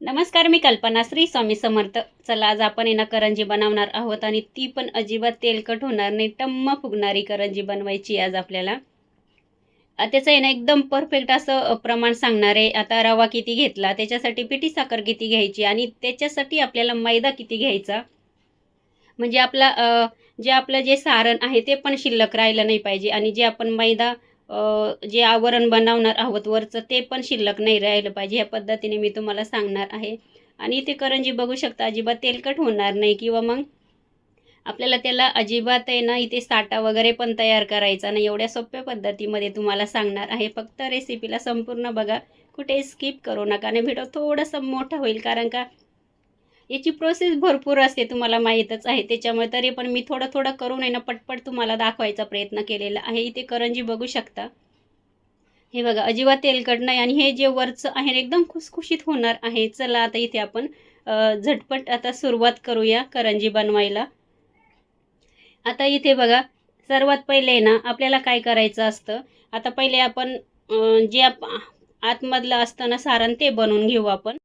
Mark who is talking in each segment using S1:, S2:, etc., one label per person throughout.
S1: नमस्कार मी कल्पना श्री स्वामी समर्थ. चला आज आपण येणं करंजी बनवणार आहोत आणि ती पण अजिबात तेलकट होणार नाही टम्म फुगणारी करंजी बनवायची आज आपल्याला. त्याचं आहे ना एकदम परफेक्ट असं प्रमाण सांगणार आहे. आता रवा किती घेतला त्याच्यासाठी पिठी साखर किती घ्यायची आणि त्याच्यासाठी आपल्याला मैदा किती घ्यायचा? म्हणजे आपला जे आपलं जे सारण आहे ते पण शिल्लक राहिलं नाही पाहिजे आणि जे आपण मैदा जे आवरण बनवणार आहोत वरचं ते पण शिल्लक नाही राहिलं पाहिजे. ह्या पद्धतीने मी तुम्हाला सांगणार आहे. आणि इथे करंजी बघू शकता अजिबात तेलकट होणार नाही. किंवा मग आपल्याला त्याला अजिबात आहे ना इथे साठा वगैरे पण तयार करायचा नाही. एवढ्या सोप्या पद्धतीमध्ये तुम्हाला सांगणार आहे. फक्त रेसिपीला संपूर्ण बघा. कुठे स्किप करू नका. आणि व्हिडिओ थोडंसं मोठं होईल. कारण का याची प्रोसेस भरपूर असते तुम्हाला माहीतच आहे. त्याच्यामुळे तरी पण मी थोडं थोडं करून आहे ना पटपट तुम्हाला दाखवायचा प्रयत्न केलेला आहे. इथे करंजी बघू शकता. हे बघा अजिबात तेलकट नाही आणि हे जे वरचं आहे एकदम खुसखुशीत होणार आहे. चला आता इथे आपण झटपट आता सुरुवात करूया करंजी बनवायला. आता इथे बघा सर्वात पहिले ना आपल्याला काय करायचं असतं? आता पहिले आपण जे आप आतमधलं असतं ना सारण ते बनवून घेऊ आपण.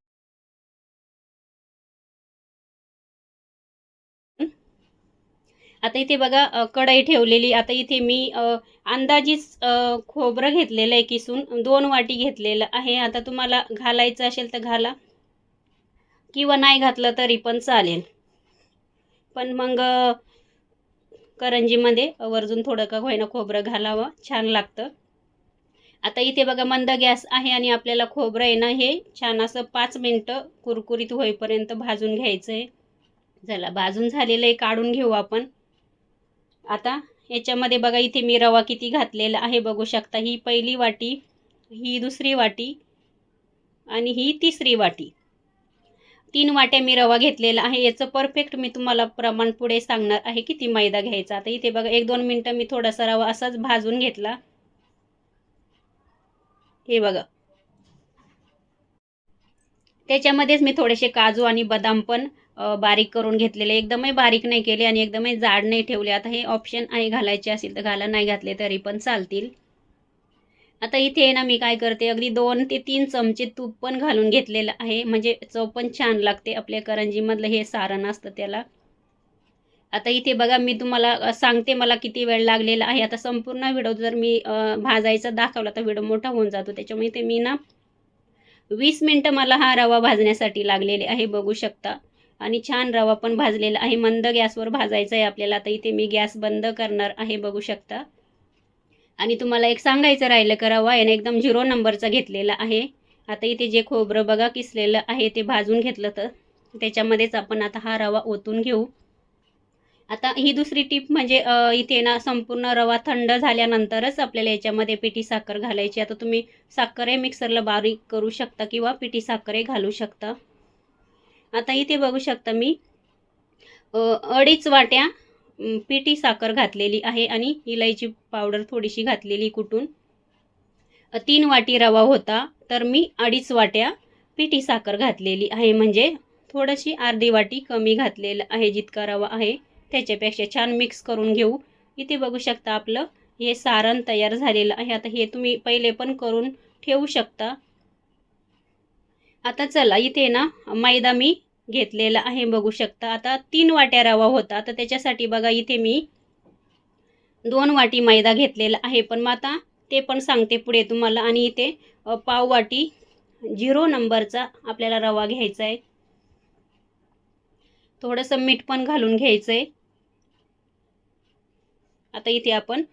S1: आता इथे बघा कढई ठेवलेली. आता इथे मी अंदाजीच खोबरं घेतलेलं आहे किसून. दोन वाटी घेतलेलं आहे. आता तुम्हाला घालायचं असेल तर घाला. किंवा नाही घातलं तरी पण चालेल. पण मग करंजीमध्ये वरतून थोडं का होईना खोबरं घालावं. छान लागतं. आता इथे बघा मंद गॅस आहे आणि आपल्याला खोबरं आहे ना हे छान असं पाच मिनटं कुरकुरीत होईपर्यंत भाजून घ्यायचं आहे चला भाजून झालेलं आहे काढून घेऊ आपण. आता याच्यामध्ये बघा इथे मी रवा किती घातलेला आहे बघू शकता. ही पहिली वाटी ही दुसरी वाटी आणि ही तिसरी वाटी. तीन वाट्या मी रवा घेतलेला आहे. याचं परफेक्ट मी तुम्हाला प्रमाण पुढे सांगणार आहे किती मैदा घ्यायचा. आता इथे बघा एक दोन मिनटं मी थोडासा रवा असाच भाजून घेतला. हे बघा. त्याच्यामध्येच मी थोडेसे काजू आणि बदाम पण बारीक करून घेतलेले. एकदमही बारीक नाही केले आणि एकदमही जाड नाही ठेवले. आता हे ऑप्शन आहे घालायचे असेल तर घाला नाही घातले तरी पण चालतील. आता इथे आहे ना मी काय करते अगदी दोन ते तीन चमचे तूप पण घालून घेतलेलं आहे. म्हणजे चव पण छान लागते आपल्या करंजीमधलं हे सारण असतं त्याला. आता इथे बघा मी तुम्हाला सांगते मला किती वेळ लागलेला आहे. आता संपूर्ण व्हिडिओ जर मी भाजायचा दाखवला तर व्हिडिओ मोठा होऊन जातो. त्याच्यामुळे ते मी ना वीस मिनटं मला हा रवा भाजण्यासाठी लागलेले आहे बघू शकता. आणि छान रवा पण भाजलेला आहे. मंद गॅसवर भाजायचा आहे आपल्याला. आता इथे मी गॅस बंद करणार आहे बघू शकता. आणि तुम्हाला एक सांगायचं राहिलं का रवा याने एकदम झिरो नंबरचा घेतलेला आहे. आता इथे जे खोबरं बघा किसलेलं आहे ते भाजून घेतलं तर त्याच्यामध्येच आपण आता हा रवा ओतून घेऊ. आता ही दुसरी टीप म्हणजे इथे ना संपूर्ण रवा थंड झाल्यानंतरच आपल्याला याच्यामध्ये पिठी साखर घालायची. आता तुम्ही साखर मिक्सरला बारीक करू शकता किंवा पिठी साखर घालू शकता. आता इथे बघू शकता मी अडीच वाट्या पिठी साखर घातलेली आहे आणि इलायची पावडर थोडीशी घातलेली कुटून तीन वाटी रवा होता तर मी अडीच वाट्या पिठी साखर घातलेली आहे. म्हणजे थोडीशी अर्धी वाटी कमी घातलेलं आहे जितका रवा आहे त्याच्यापेक्षा छान मिक्स करून घेऊ. इथे बघू शकता आपलं हे सारण तयार झालेलं आहे. आता हे तुम्ही पहिले पण करून ठेवू शकता. आता चला इथे ना मैदा मी घेतलेला आहे बघू शकता. आता तीन वाट्या रवा होता. तर त्याच्यासाठी बघा इथे मी दोन वाटी मैदा घेतलेला आहे. पण मग आता ते पण सांगते पुढे तुम्हाला. आणि इथे पाव वाटी झिरो नंबरचा आपल्याला रवा घ्यायचा आहे. थोडंसं मीठ पण घालून घ्यायचं आहे आता इथे आपण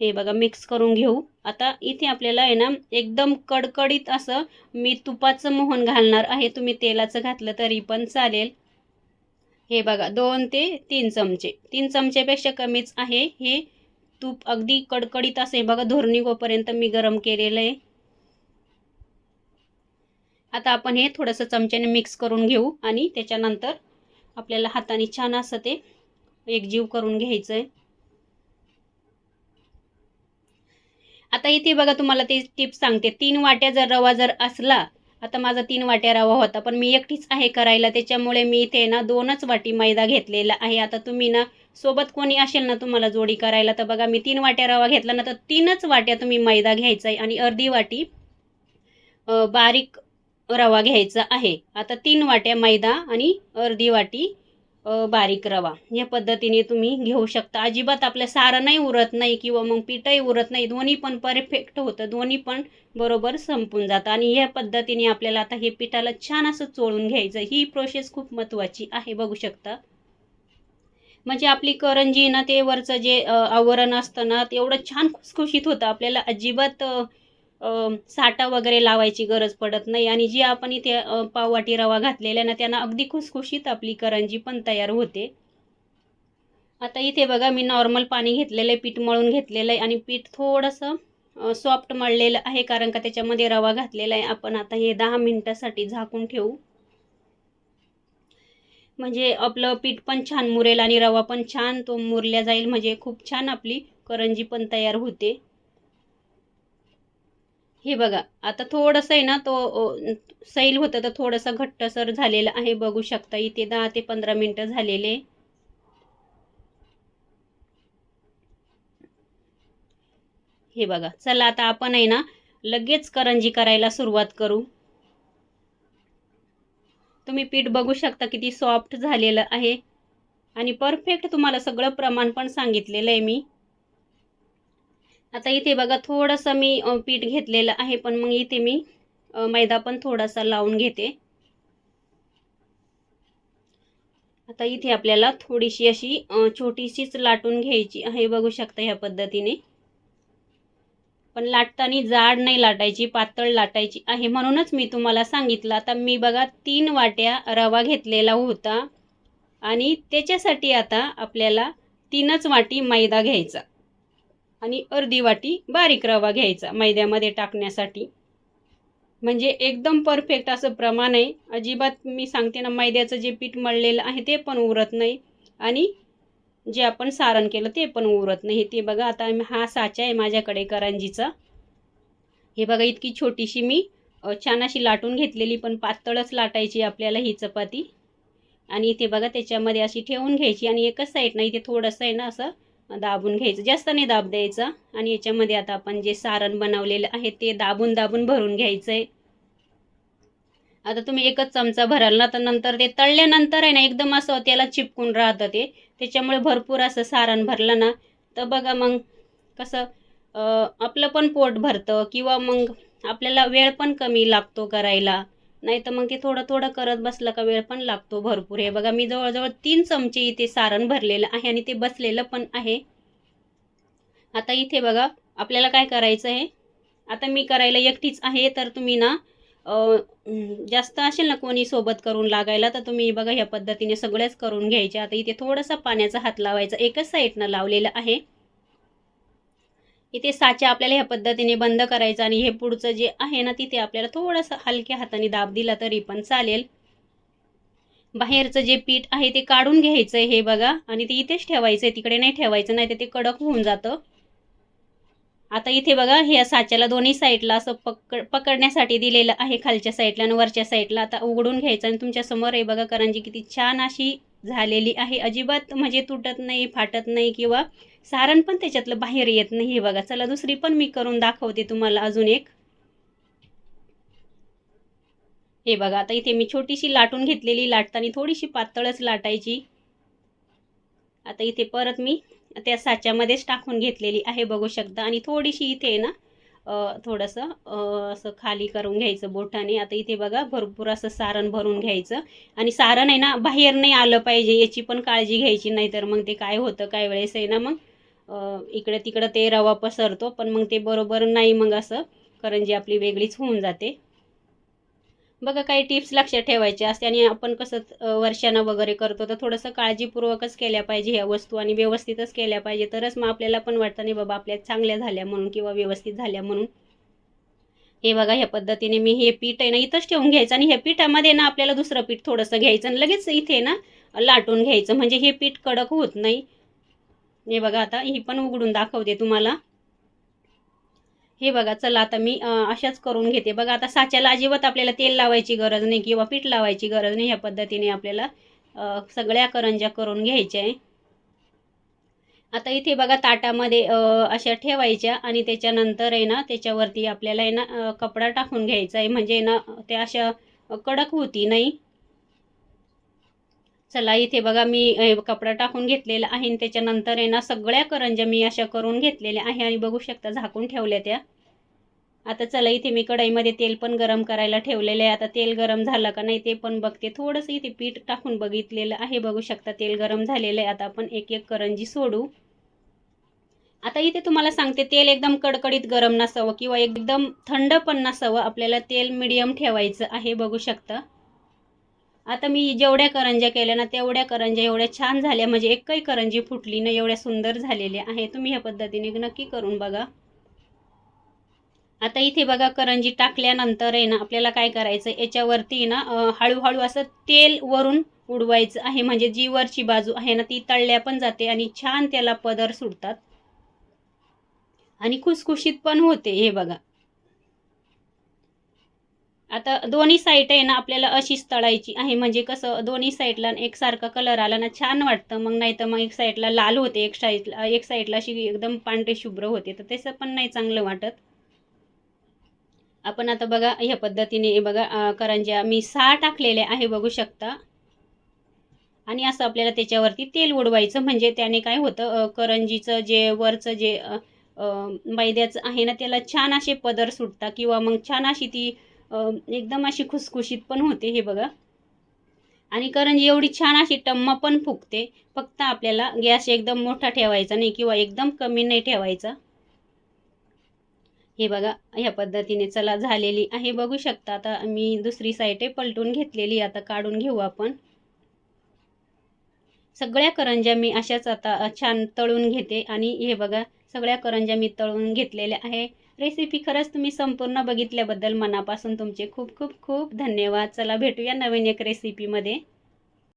S1: हे बघा मिक्स करून घेऊ. आता इथे आपल्याला आहे ना एकदम कडकडीत असं मी तुपाचं मोहन घालणार आहे. तुम्ही तेलाचं घातलं तरी पण चालेल. हे बघा दोन ते तीन चमचे. तीन चमचेपेक्षा कमीच आहे. हे तूप अगदी कडकडीत असे बघा धोरणी गोपर्यंत मी गरम केलेलं आहे. आता आपण हे थोडंसं चमच्याने मिक्स करून घेऊ आणि त्याच्यानंतर आपल्याला हाताने छान असं ते एकजीव करून घ्यायचं आहे आता इथे बघा तुम्हाला ते टिप्स सांगते. तीन वाट्या जर रवा जर असला आता माझा तीन वाट्या रवा होता पण मी एकटीच आहे करायला त्याच्यामुळे मी इथे ना दोनच वाटी मैदा घेतलेला आहे. आता तुम्ही ना सोबत कोणी असेल ना तुम्हाला जोडी करायला तर बघा मी तीन वाट्या रवा घेतला ना तर तीनच वाट्या तुम्ही मैदा घ्यायचा आहे आणि अर्धी वाटी बारीक रवा घ्यायचा आहे. आता तीन वाट्या मैदा आणि अर्धी वाटी बारीक रवा. या पद्धतीने तुम्ही घेऊ शकता. अजिबात आपलं सारं नाही उरत नाही किंवा मग पिठंही उरत नाही. दोन्ही पण परफेक्ट होतं. दोन्ही पण बरोबर संपून जातं. आणि या पद्धतीने आपल्याला आता हे पिठाला छान असं चोळून घ्यायचं. ही प्रोसेस खूप महत्त्वाची आहे. बघू शकता. म्हणजे आपली करंजी ना ते वरचं जे आवरण असतं ना ते एवढं छान खुसखुशीत होतं. आपल्याला अजिबात साठा वगैरे लावायची गरज पडत नाही. आणि जी आपण इथे पाववाटी रवा घातलेला आहे ना त्यांना अगदी खुसखुशीत आपली करंजी पण तयार होते. आता इथे बघा मी नॉर्मल पाणी घेतलेलं आहे पीठ मळून घेतलेलं आहे. आणि पीठ थोडंसं सॉफ्ट मळलेलं आहे कारण का त्याच्यामध्ये रवा घातलेला आहे. आपण आता हे दहा मिनटासाठी झाकून ठेवू. म्हणजे आपलं पीठ पण छान मुरेल आणि रवा पण छान तो मुरल्या जाईल. म्हणजे खूप छान आपली करंजी पण तयार होते. हे बघा आता थोडंसं आहे ना तो सैल होतं तर थोडंसं घट्टसर झालेलं आहे बघू शकता. इथे दहा ते पंधरा मिनटं झालेले. हे बघा चला आता आपण आहे ना लगेच करंजी करायला सुरुवात करू. तुम्ही पीठ बघू शकता किती सॉफ्ट झालेलं आहे. आणि परफेक्ट तुम्हाला सगळं प्रमाण पण सांगितलेलं आहे मी. आता इथे बघा थोडंसं मी पीठ घेतलेलं आहे पण मग इथे मी मैदा पण थोडासा लावून घेते. आता इथे आपल्याला थोडीशी अशी छोटीशीच लाटून घ्यायची आहे बघू शकता ह्या पद्धतीने. पण लाटताना जाड नाही लाटायची पातळ लाटायची आहे म्हणूनच मी तुम्हाला सांगितलं. आता मी बघा तीन वाट्या रवा घेतलेला होता. आणि त्याच्यासाठी आता आपल्याला तीनच वाटी मैदा घ्यायचा. आणि अर्धी वाटी बारीक रवा घ्यायचा मैद्यामध्ये टाकण्यासाठी. म्हणजे एकदम परफेक्ट असं प्रमाण आहे. अजिबात मी सांगते ना मैद्याचं जे पीठ मळलेलं आहे ते पण उरत नाही. आणि जे आपण सारण केलं ते पण उरत नाही. ते बघा आता हा साचा आहे माझ्याकडे करंजीचा. हे बघा इतकी छोटीशी मी छान अशी लाटून घेतलेली पण पातळच लाटायची आपल्याला ही चपाती. आणि इथे बघा त्याच्यामध्ये अशी ठेवून घ्यायची. आणि एकच साईडनं इथे थोडंसं आहे ना असं दाबून घ्यायचं. जास्त नाही दाब द्यायचा. आणि याच्यामध्ये आता आपण जे सारण बनवलेलं आहे ते दाबून दाबून भरून घ्यायचं आहे आता तुम्ही एकच चमचा भराल ना तर नंतर ते तळल्यानंतर आहे ना एकदम असं त्याला चिपकून राहतं ते. त्याच्यामुळे भरपूर असं सारण भरलं ना तर बघा मग कसं आपलं पण पोट भरतं किंवा मग आपल्याला वेळ पण कमी लागतो करायला. नाही तर मग ते थोडं थोडं करत बसलं का वेळ पण लागतो भरपूर. हे बघा मी जवळजवळ तीन चमचे इथे सारण भरलेलं आहे आणि ते बसलेलं पण आहे. आता इथे बघा आपल्याला काय करायचं आहे? आता मी करायला एकटीच आहे तर तुम्ही ना जास्त असेल ना कोणी सोबत करून लागायला तर तुम्ही बघा ह्या पद्धतीने सगळ्याच करून घ्यायचे. आता इथे थोडासा पाण्याचा हात लावायचा. एकच साईडनं लावलेलं आहे. इथे साचा आपल्याला ह्या पद्धतीने बंद करायचा आणि हे पुढचं जे आहे ना तिथे आपल्याला थोडंसं हलक्या हाताने दाब दिला तरी पण चालेल. बाहेरचं जे पीठ आहे ते काढून घ्यायचं आहे हे बघा. आणि ते इथेच ठेवायचं आहे तिकडे नाही ठेवायचं नाही तर ते कडक होऊन जातं. आता इथे बघा ह्या साच्याला दोन्ही साईडला असं पकड पकडण्यासाठी दिलेलं आहे खालच्या साईडला आणि वरच्या साईडला. आता उघडून घ्यायचं आणि तुमच्यासमोर हे आहे बघा करंजी किती छान अशी झालेली आहे. अजिबात म्हणजे तुटत नाही फाटत नाही किंवा सारण पण त्याच्यातलं बाहेर येत नाही. हे बघा चला दुसरी पण मी करून दाखवते तुम्हाला अजून एक. हे बघा आता इथे मी छोटीशी लाटून घेतलेली लाटताना थोडीशी पातळच लाटायची. आता इथे परत मी त्या साच्यामध्येच टाकून घेतलेली आहे बघू शकता. आणि थोडीशी इथे आहे ना थोडंसं असं खाली करून घ्यायचं बोटाने. आता इथे बघा भरपूर असं सारण भरून घ्यायचं. आणि सारण आहे ना बाहेर नाही आलं पाहिजे याची पण काळजी घ्यायची नाही तर मग ते काय होतं काय वेळेस आहे ना मग इकडं तिकडं ते रवा पसरतो पण मग ते बरोबर नाही मग असं करंजी आपली वेगळीच होऊन जाते. बघा काही टिप्स लक्षात ठेवायचे असते आणि आपण कसं वर्षानं वगैरे करतो तर थोडंसं काळजीपूर्वकच केल्या पाहिजे ह्या वस्तू आणि व्यवस्थितच केल्या पाहिजे. तरच मग आपल्याला पण वाटतं नाही बाबा आपल्या चांगल्या झाल्या म्हणून किंवा व्यवस्थित झाल्या म्हणून. हे बघा ह्या पद्धतीने मी हे पीठ आहे ना इथंच ठेवून घ्यायचं आणि ह्या पिठामध्ये ना आपल्याला दुसरं पीठ थोडंसं घ्यायचं आणि लगेच इथे ना लाटून घ्यायचं. म्हणजे हे पीठ कडक होत नाही. हे बघा आता ही पण उघडून दाखवते तुम्हाला. हे बघा चला आता मी अशाच करून घेते. बघा आता साच्याला अजिबात आपल्याला तेल लावायची गरज नाही किंवा पीठ लावायची गरज नाही. ह्या पद्धतीने आपल्याला सगळ्या करंज्या करून घ्यायच्या आहे. आता इथे बघा ताटामध्ये अशा ठेवायच्या आणि त्याच्यानंतर आहे ना त्याच्यावरती आपल्याला आहे ना कपडा टाकून घ्यायचा आहे. म्हणजे ना त्या अशा कडक होती नाही. चला इथे बघा मी कपडा टाकून घेतलेला आहे आणि त्याच्यानंतर आहे ना सगळ्या करंज्या मी अशा करून घेतलेल्या आहे आणि बघू शकता झाकून ठेवल्या त्या. आता चला इथे मी कढईमध्ये तेल पण गरम करायला ठेवलेलं आहे. आता तेल गरम झालं का नाही ते पण बघते. थोडंसं इथे पीठ टाकून बघितलेलं आहे. बघू शकता तेल गरम झालेलं आहे. आता आपण एक एक करंजी सोडू. आता इथे तुम्हाला सांगते तेल एकदम कडकडीत गरम नसावं किंवा एकदम थंड पण नसावं. आपल्याला तेल मिडियम ठेवायचं आहे. बघू शकता. आता मी जेवढ्या करंज्या केल्या ना तेवढ्या करंज्या एवढ्या छान झाल्या. म्हणजे एकही करंजी फुटली ना एवढ्या सुंदर झालेल्या आहे तुम्ही ह्या पद्धतीने नक्की करून बघा. आता इथे बघा करंजी टाकल्यानंतर आहे ना आपल्याला काय करायचं याच्यावरती ना हळूहळू असं तेल वरून उडवायचं आहे. म्हणजे जी वरची बाजू आहे ना ती तळल्या पण जाते आणि छान त्याला पदर सुटतात. आणि खुसखुशीत पण होते हे बघा. आता दोन्ही साईड आहे ना आपल्याला अशीच तळायची आहे. म्हणजे कसं दोन्ही साईडला एकसारखा कलर आला ना छान वाटतं. मग नाही तर मग एक साईडला लाल होते एक साईडला एक साईडला अशी एकदम पांढरे शुभ्र होते. तर तसं पण नाही चांगलं वाटत. आपण आता बघा ह्या पद्धतीने बघा करंज्या मी सहा टाकलेल्या आहे बघू शकता. आणि असं आपल्याला त्याच्यावरती तेल उडवायचं. म्हणजे त्याने काय होतं करंजीचं जे वरचं जे मैद्याचं आहे ना त्याला छान असे पदर सुटतात. किंवा मग छान अशी ती एकदम अशी खुसखुशीत पण होते हे बघा. आणि करंजी एवढी छान अशी टम्म पण फुगते फक्त आपल्याला गॅस एकदम मोठा ठेवायचा नाही किंवा एकदम कमी नाही ठेवायचा. हे बघा ह्या पद्धतीने चला झालेली आहे. बघू शकता आता मी दुसरी साईड पलटून घेतलेली आता काढून घेऊ आपण. सगळ्या करंज्या मी अशाच आता छान तळून घेते आणि हे बघा सगळ्या करंज्या मी तळून घेतलेल्या आहे. रेसिपी खरंच तुम्ही संपूर्ण बघितल्याबद्दल मनापासून तुमचे खूप खूप खूप धन्यवाद. चला भेटूया नवीन एक रेसिपीमध्ये